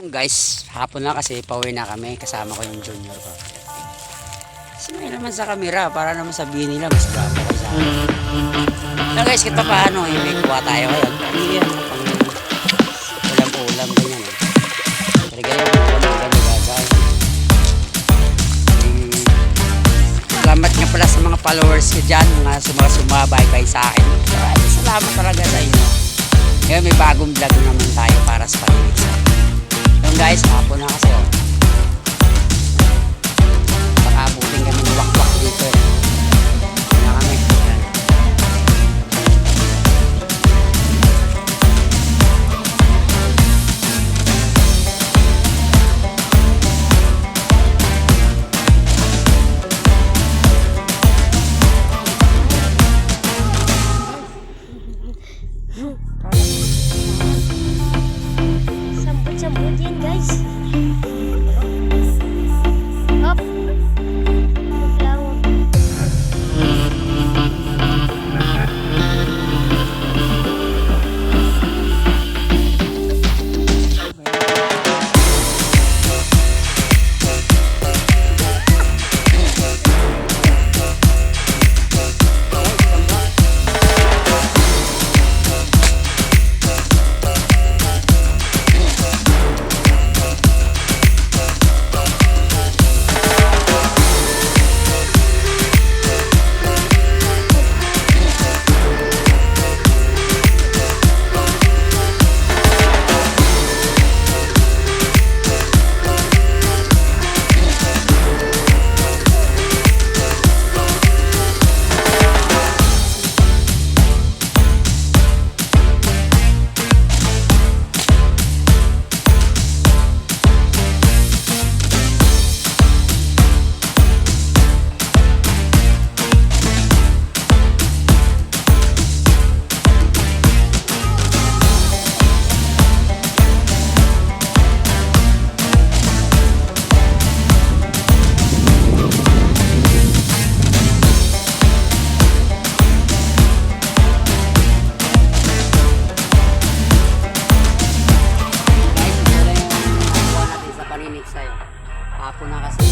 Guys, hapon na kasi pauwi na kami. Kasama ko yung junior ko. Simay naman sa camera para naman sabihin nila mas grabe ko sa akin. So guys, kita paano, eh, may kuha tayo ngayon. Yan, pang ulam-ulam, ganyan eh. Pero ganyan, ulam-ulam, gagawin. Hmm. Salamat nga pala sa mga followers ko dyan, mga suma sumabay-bay sa akin. Salamat talaga sa inyo. Ngayon may bagong vlog naman tayo para sa yung guys, hapon guys. Paninig sa'yo. Hapon na kasi.